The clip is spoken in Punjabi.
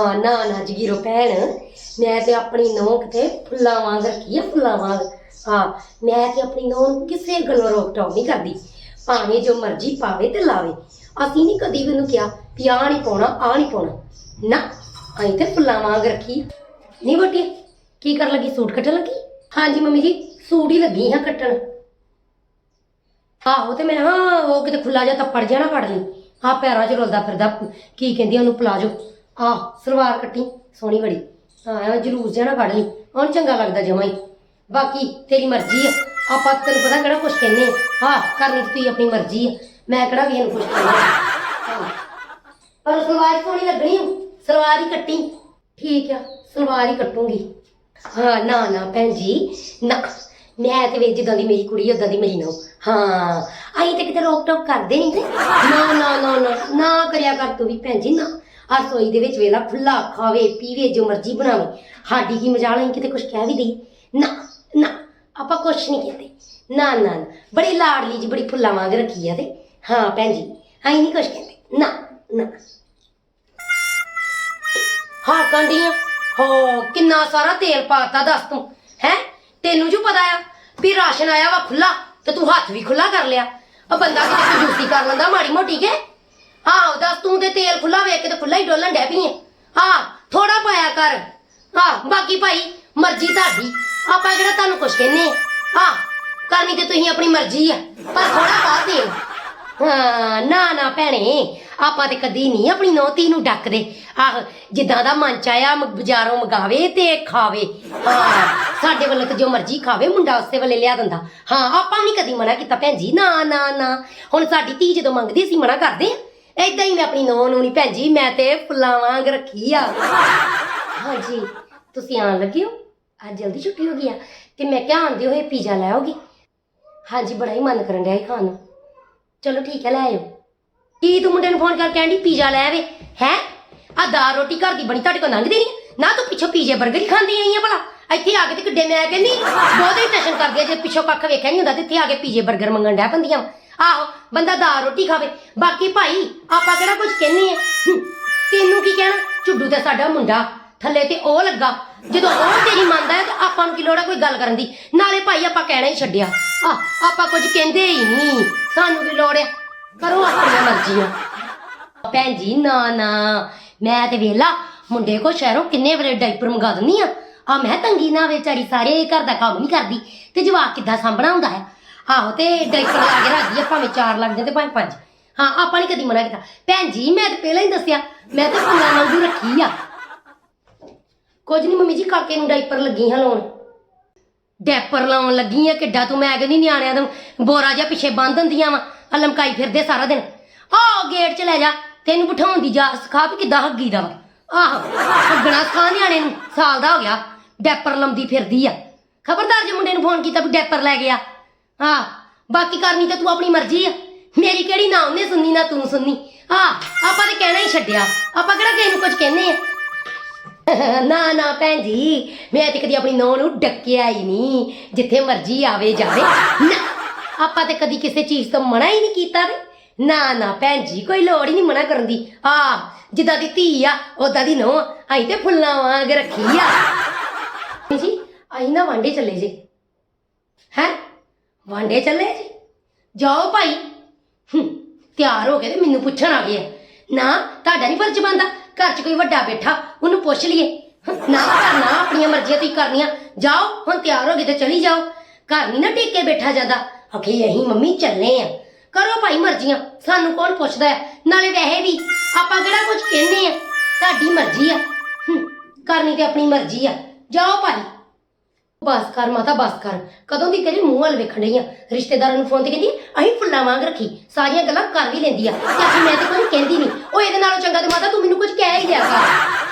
ਹਾਂ ਨਾ ਨਾ ਜਗੀਰੋ ਭੈਣ। ਮੈਂ ਤੇ ਆਪਣੀ ਨੌਂ ਕਿਤੇ ਫੁੱਲਾਂ ਵਾਂਗ ਰੱਖੀ ਆ, ਫੁੱਲਾਂ ਵਾਂਗ। ਹਾਂ, ਮੈਂ ਤੇ ਆਪਣੀ ਨੌਂ ਨੂੰ ਕਿਸੇ ਗੱਲੋਂ ਰੋਕ ਟੋਕ ਨਹੀਂ ਕਰਦੀ। ਭਾਵੇਂ ਜੋ ਮਰਜ਼ੀ ਪਾਵੇ ਤੇ ਲਾਵੇ। ਅਸੀਂ ਨਹੀਂ ਕਦੀ ਵੀ ਉਹਨੂੰ ਕਿਹਾ ਵੀ ਆਹ ਨਹੀਂ ਪਾਉਣਾ, ਆਹ ਨਹੀਂ ਪਾਉਣਾ। ਨਾ, ਅਸੀਂ ਤੇ ਫੁੱਲਾਂ ਵਾਂਗ ਰੱਖੀ ਨਹੀਂ ਬੋਟੀ ਕੀ ਕਰਨ ਲੱਗੀ? ਸੂਟ ਕੱਟਣ ਲੱਗੀ? ਹਾਂਜੀ ਮੰਮੀ ਜੀ, ਸੂਟ ਹੀ ਲੱਗੀ ਹਾਂ ਕੱਟਣ। ਆਹੋ ਤੇ ਮੈਂ ਹਾਂ, ਉਹ ਕਿਤੇ ਖੁੱਲਾ ਜਾ ਤੱਪੜ ਜਾਣਾ ਫੜ ਲਈ। ਆ ਪੈਰਾਂ 'ਚ ਰੁਲਦਾ ਫਿਰਦਾ, ਕੀ ਕਹਿੰਦੀ ਉਹਨੂੰ, ਪਲਾਜੋ। ਆ ਸਲਵਾਰ ਕੱਟੀ, ਸੋਹਣੀ ਬੜੀ ਹਾਂ, ਐਵੇਂ ਜਲੂਸ ਜਿਹਾ ਨਾ ਕੱਢ ਲਈ। ਹੁਣ ਚੰਗਾ ਲੱਗਦਾ ਜਮਾਂ ਹੀ। ਬਾਕੀ, ਤੇਰੀ ਮਰਜ਼ੀ ਆ। ਆਪਾਂ ਤਾਂ ਤੈਨੂੰ ਪਤਾ ਕਿਹੜਾ ਕੁਛ ਕਹਿੰਦੇ ਆ। ਹਾਂ ਕਰਨੀ ਤੇ ਤੂੰ ਆਪਣੀ ਮਰਜ਼ੀ ਆ। ਮੈਂ ਕਿਹੜਾ ਵੀ ਇਹਨੂੰ ਕੁਛ ਕਹਿੰਦਾ। ਪਰ ਸਲਵਾਰ ਸੋਹਣੀ ਲੱਗਣੀ ਆ। ਸਲਵਾਰ ਹੀ ਕੱਟੀ। ਠੀਕ ਆ, ਸਲਵਾਰ ਹੀ ਕੱਟੂੰਗੀ। ਹਾਂ, ਨਾ ਨਾ, ਭੈਣ ਜੀ, ਨਾ। ਮੈਂ ਤੇ ਵੇ ਜਿੱਦਾਂ ਦੀ ਮੇਰੀ ਕੁੜੀ ਉਦਾਂ ਦੀ ਮੇਰੀ ਨੋ ਹਾਂ, ਅਸੀਂ ਤੇ ਕਿਤੇ ਰੋਕ ਟੋਕ ਕਰਦੇ ਨਹੀਂ ਤੇ। ਨਾ ਨਾ ਨਾ ਨਾ ਨਾ ਕਰਿਆ ਕਰ ਤੂੰ ਵੀ, ਭੈਣ ਜੀ, ਨਾ। ਆ ਰਸੋਈ ਦੇ ਵਿੱਚ ਵੇਲਾ ਖੁੱਲਾ ਖਾਵੇ, ਪੀਵੇ, ਜੋ ਮਰਜ਼ੀ ਬਣਾਵੇ। ਸਾਡੀ ਕੀ ਮਜ਼ਾ ਅਸੀਂ ਕਿਤੇ ਕੁਝ ਕਹਿ ਵੀ ਦੇਈ? ਨਾ ਨਾ, ਆਪਾਂ ਕੁਛ ਨਹੀਂ ਕਹਿੰਦੇ। ਨਾ ਨਾ ਨਾ। ਬੜੀ ਲਾਡਲੀ ਜੀ ਬੜੀ ਫੁੱਲਾਂ ਵਾਂਗ ਰੱਖੀ ਆ ਤੇ। ਹਾਂ, ਭੈਣ ਜੀ, ਅਸੀਂ ਨਹੀਂ ਕੁਛ ਕਹਿੰਦੇ। ਨਾ ਨਾ। ਹਾਂ ਕੰਡੀਆਂ ਹੋ, ਕਿੰਨਾ ਸਾਰਾ ਤੇਲ ਪਾਤਾ ਦੱਸ ਤੂੰ, ਹੈ? ਤੈਨੂੰ ਜੋ ਪਤਾ ਆ, ਵੀ ਰਾਸ਼ਨ ਆਇਆ ਵਾ ਖੁੱਲਾ ਤੇ ਤੂੰ ਹੱਥ ਵੀ ਖੁੱਲਾ ਕਰ ਲਿਆ। ਉਹ ਬੰਦਾ ਕਿਤੇ ਕੰਜੂਸੀ ਕਰ ਲੈਂਦਾ ਮਾੜੀ ਮੋਟੀ ਕੇ। ਆਹੋ ਦੱਸ ਤੂੰ ਤੇ ਤੇਲ ਖੁੱਲਾ ਵੇਖ ਕੇ ਤੇ ਖੁੱਲਾ ਹੀ ਡੋਲਣ ਡੈ ਪਈ ਆ। ਹਾਂ ਥੋੜਾ ਪਾਇਆ ਕਰ। ਹਾਂ, ਬਾਕੀ ਭਾਈ, ਮਰਜ਼ੀ ਤੁਹਾਡੀ। ਆਪਾਂ ਕਿਹੜਾ ਤੁਹਾਨੂੰ ਕੁਛ ਕਹਿੰਨੇ ਹਾਂ, ਕਰਨੀ ਤੇ ਤੁਸੀਂ ਆਪਣੀ ਮਰਜ਼ੀ ਆ, ਪਰ ਥੋੜਾ ਪਾ ਦੇ। ਹਾਂ, ਨਾ ਨਾ ਭੈਣੇ, ਆਪਾਂ ਤੇ ਕਦੀ ਨਹੀਂ ਆਪਣੀ ਨੋਤੀ ਨੂੰ ਡੱਕਦੇ। ਆਹ, ਜਿੱਦਾਂ ਦਾ ਮਨ ਚ ਆਇਆ, ਮ- ਬਾਜ਼ਾਰੋਂ ਮੰਗਾਵੇ ਤੇ ਖਾਵੇ। ਹਾਂ, ਸਾਡੇ ਵੱਲੋਂ ਤੇ ਜੋ ਮਰਜ਼ੀ ਖਾਵੇ, ਮੁੰਡਾ ਉਸੇ ਵੇਲੇ ਲਿਆ ਦਿੰਦਾ। ਹਾਂ, ਆਪਾਂ ਨਹੀਂ ਕਦੀ ਮਨਾ ਕੀਤਾ, ਭੈਣ ਜੀ, ਨਾ ਨਾ ਨਾ। ਹੁਣ ਸਾਡੀ ਧੀ ਜਦੋਂ ਮੰਗਦੀ, ਅਸੀਂ ਮਨਾ ਕਰਦੇ ਆ। ਏਦਾਂ ਹੀ ਮੈਂ ਆਪਣੀ ਨੌਂ ਨੂੰ ਨਹੀਂ ਭੈਣ ਜੀ, ਮੈਂ ਤੇ ਫੁੱਲਾਂ ਵਾਂਗ ਰੱਖੀ ਆ। ਹਾਂਜੀ, ਤੁਸੀਂ ਆਉਣ ਲੱਗੇ ਹੋ? ਅੱਜ ਜਲਦੀ ਛੁੱਟੀ ਹੋ ਗਈ ਆ, ਤੇ ਮੈਂ ਕਿਹਾ ਆਂਦੇ ਹੋਏ ਪੀਜ਼ਾ ਲੈ ਆਓਗੇ? ਹਾਂਜੀ, ਬੜਾ ਹੀ ਮਨ ਕਰਨ ਡਿਆ ਸੀ ਖਾਣ ਨੂੰ। ਚਲੋ ਠੀਕ ਹੈ, ਲੈ ਆਇਓ। ਕੀ ਤੂੰ ਮੁੰਡੇ ਨੂੰ ਫੋਨ ਕਰਕੇ ਕਹਿੰਦੀ ਪੀਜ਼ਾ ਲੈ ਆਵੇ? ਹੈ? ਆ ਦਾਲ ਰੋਟੀ ਘਰ ਦੀ ਬਣੀ, ਤੁਹਾਡੇ ਕੋਲ ਲੰਘਦੀ ਨਹੀਂ ਨਾ ਤੂੰ ਪਿੱਛੋਂ ਪੀਜ਼ੇ 버ਗਰ ਹੀ ਖਾਂਦੀ ਆਈ ਆ ਭਲਾ। ਇੱਥੇ ਆ ਕੇ ਤੇ ਕਿੱਡੇ ਮੈਂ ਕਹਿੰਦੀ, ਬਹੁਤ ਹੀ ਟੈਸ਼ਨ ਕਰਦੀ ਆ, ਜੇ ਪਿੱਛੋਂ ਕੱਖ ਵੇਖਿਆ ਨਹੀਂ ਹੁੰਦਾ ਤੇ ਇੱਥੇ ਆ ਕੇ ਪੀਜ਼ੇ 버ਗਰ ਮੰਗਣ ਡੈ ਪੰਦੀਆਂ ਆਹੋ ਬੰਦਾ ਦਾਲ ਰੋਟੀ ਖਾਵੇ। ਬਾਕੀ ਭਾਈ ਆਪਾਂ ਕਿਹੜਾ ਕੁਝ ਕਹਿੰਨੇ ਆ? ਹੂੰ, ਤੈਨੂੰ ਕੀ ਕਹਿਣਾ? ਝੁੱਡੂ ਤੇ ਸਾਡਾ ਮੁੰਡਾ ਥੱਲੇ ਤੇ ਉਹ ਲੱਗਾ। ਜਦੋਂ ਉਹ ਤੇਰੀ ਮੰਨਦਾ ਹੈ ਤਾਂ ਆਪਾਂ ਨੂੰ ਕੀ ਲੋੜ ਹੈ ਕੋਈ ਗੱਲ ਕਰਨ ਦੀ? ਨਾਲੇ ਭਾਈ ਆਪਾਂ ਕਹਿਣਾ ਹੀ ਛੱਡਿਆ। ਆ ਆਪਾਂ ਕੁਝ ਕਹਿੰਦੇ ਹੀ ਨਹੀਂ। ਸਾਨੂੰ ਕੀ ਲੋੜ ਹੈ ਕਰੋ ਆਪਣੀਆਂ ਮਰਜ਼ੀਆਂ। ਭੈਣ ਜੀ ਨਾ ਨਾ। ਮੈਂ ਤੇ ਵੇਲਾ ਮੁੰਡੇ ਕੋ ਸ਼ਹਿਰੋਂ ਕਿੰਨੇ ਵੇਲੇ ਡਾਈਪਰ ਮੰਗਾ ਦਿੰਦੀ ਆ। ਆ ਮੈਂ ਤੰਗੀ ਨਾ ਵਿਚਾਰੀ ਸਾਰੇ ਘਰ ਦਾ ਕੰਮ ਨਹੀਂ ਕਰਦੀ। ਤੇ ਜਵਾਕ ਕਿੱਦਾਂ ਸਾਂਭਣਾ ਹੁੰਦਾ ਹੈ? ਆਹੋ ਤੇ ਡਾਈਪਰ ਲਾ ਕੇ ਰੱਖਦੀ ਆ, ਭਾਵੇਂ ਚਾਰ ਲੱਗ ਜਾਣ ਤੇ ਭਾਵੇਂ ਪੰਜ। ਹਾਂ, ਆਪਾਂ ਨਹੀਂ ਕਦੀ ਮਨਾ ਕੀਤਾ। ਭੈਣ ਜੀ, ਮੈਂ ਤੇ ਪਹਿਲਾਂ ਹੀ ਦੱਸਿਆ, ਮੈਂ ਤੇ ਫੁੱਲਾਂ ਵਾਂਗੂ ਰੱਖੀ ਆ। ਕੁਝ ਨਹੀਂ ਮੰਮੀ ਜੀ, ਕਾਕੇ ਨੂੰ ਡਾਈਪਰ ਲੱਗੀ ਹਾਂ ਲਾਉਣ। ਡੈਪਰ ਲਾਉਣ ਲੱਗੀ ਆ ਕਿੱਡਾ ਤੂੰ, ਮੈਂ ਕਹਿੰਦੀ ਨਿਆਣਿਆਂ ਨੂੰ, ਬੋਰਾ ਜਿਹਾ ਪਿੱਛੇ ਬੰਨ ਦਿੰਦੀਆਂ ਵਾ ਆ ਲਮਕਾਈ ਫਿਰਦੇ ਸਾਰਾ ਦਿਨ। ਆਹ, ਗੇਟ 'ਚ ਲੈ ਜਾ, ਤੈਨੂੰ ਬਿਠਾਉਣ ਦੀ ਜਾ ਸਿਖਾ ਵੀ ਕਿੱਦਾਂ ਹੱਗੀ ਦਾ ਵਾ। ਆਹ, ਹੱਗਣਾ ਸਿਖਾ ਨਿਆਣੇ ਨੂੰ, ਸਾਲ ਦਾ ਹੋ ਗਿਆ ਡੈਪਰ ਲੰਦੀ ਫਿਰਦੀ ਆ। ਖਬਰਦਾਰ ਜੇ ਮੁੰਡੇ ਨੂੰ ਫੋਨ ਕੀਤਾ ਵੀ ਡੈਪਰ ਲੈ ਗਿਆ। ਹਾਂ, ਬਾਕੀ ਕਰਨੀ ਤੇ ਤੂੰ ਆਪਣੀ ਮਰਜ਼ੀ ਆ। ਮੇਰੀ ਕਿਹੜੀ ਨਾ ਉਹਨੇ ਸੁਣਨੀ, ਨਾ ਤੂੰ ਸੁਣਨੀ। ਹਾਂ, ਆਪਾਂ ਤੇ ਕਹਿਣਾ ਹੀ ਛੱਡਿਆ। ਆਪਾਂ ਕਿਹੜਾ ਕਿਸੇ ਨੂੰ ਕੁਝ ਕਹਿੰਨੇ ਆ? ਨਾ ਨਾ ਭੈਣ ਜੀ, ਮੈਂ ਤੇ ਕਦੀ ਆਪਣੀ ਨੌਂ ਨੂੰ ਡੱਕਿਆ ਹੀ ਨਹੀਂ। ਜਿੱਥੇ ਮਰਜ਼ੀ ਆਵੇ, ਜਾਵੇ। ਨਾ, ਆਪਾਂ ਤੇ ਕਦੀ ਕਿਸੇ ਚੀਜ਼ ਤੋਂ ਮਨਾ ਹੀ ਨਹੀਂ ਕੀਤਾ ਤੇ ਨਾ ਨਾ ਭੈਣ ਜੀ, ਕੋਈ ਲੋੜ ਹੀ ਨਹੀਂ ਮਨਾ ਕਰਨ ਦੀ। ਆ, ਜਿੱਦਾਂ ਦੀ ਧੀ ਆ ਉਦਾਂ ਦੀ ਨੌਂ ਆਈ ਤੇ ਫੁੱਲਾਂ ਵਾਂਗ ਰੱਖੀ ਆ। ਜੀ ਆਈ ਨਾ ਵਾਂਡੇ ਚੱਲੇ ਜੇ। ਹੈ? ਵਾਂਡੇ ਚੱਲੇ ਜੀ? ਜਾਓ ਭਾਈ। ਹੂੰ, ਤਿਆਰ ਹੋ ਕੇ ਤੇ ਮੈਨੂੰ ਪੁੱਛਣ ਆ ਗਏ ਆ। ਨਾ ਤੁਹਾਡਾ ਨਹੀਂ ਫਰਜ਼ ਬਣਦਾ। ਘਰ 'ਚ ਕੋਈ ਵੱਡਾ ਬੈਠਾ ਉਹਨੂੰ ਪੁੱਛ ਲਈਏ। ਹੂੰ, ਨਾ ਕਰਨਾ ਆਪਣੀਆਂ ਮਰਜ਼ੀਆਂ ਤੁਸੀਂ ਕਰਨੀਆਂ। ਜਾਓ ਹੁਣ ਤਿਆਰ ਹੋ ਗਏ ਤੇ ਚਲੀ ਜਾਓ। ਘਰ ਨਹੀਂ ਨਾ ਟੇਕੇ ਬੈਠਾ ਜਾਂਦਾ। ਅਖੇ ਅਸੀਂ ਮੰਮੀ ਚੱਲੇ ਆ। ਕਰੋ ਭਾਈ ਮਰਜ਼ੀਆਂ ਸਾਨੂੰ ਕੌਣ ਪੁੱਛਦਾ ਹੈ? ਨਾਲੇ ਵੈਸੇ ਵੀ ਆਪਾਂ ਕਿਹੜਾ ਕੁਝ ਕਹਿੰਦੇ ਆ? ਤੁਹਾਡੀ ਮਰਜ਼ੀ ਆ। ਹੂੰ, ਕਰਨੀ ਤੇ ਆਪਣੀ ਮਰਜ਼ੀ ਆ। ਜਾਓ ਭਾਈ। ਬਸ ਕਰ, ਮਾਤਾ ਬਸ ਕਰ। ਕਦੋਂ ਦੀ ਤੇਰੇ ਮੂੰਹ ਵੱਲ ਵੇਖਣ ਡਈ ਆ? ਰਿਸ਼ਤੇਦਾਰਾਂ ਨੂੰ ਫੋਨ ਤੇ ਕਹਿੰਦੀ ਅਸੀਂ ਫੁੱਲਾਂ ਵਾਂਗ ਰੱਖੀ, ਸਾਰੀਆਂ ਗੱਲਾਂ ਕਰ ਵੀ ਲੈਂਦੀ ਆ। ਤੇ ਅਸੀਂ ਮੈਂ ਤੇ ਕੋਈ ਕਹਿੰਦੀ ਨਹੀਂ ਉਹ ਇਹਦੇ ਨਾਲੋਂ ਚੰਗਾ ਤੇ ਮਾਤਾ ਤੂੰ ਮੈਨੂੰ ਕੁਝ ਕਹਿ ਹੀ ਦਿਆ ਕਰ।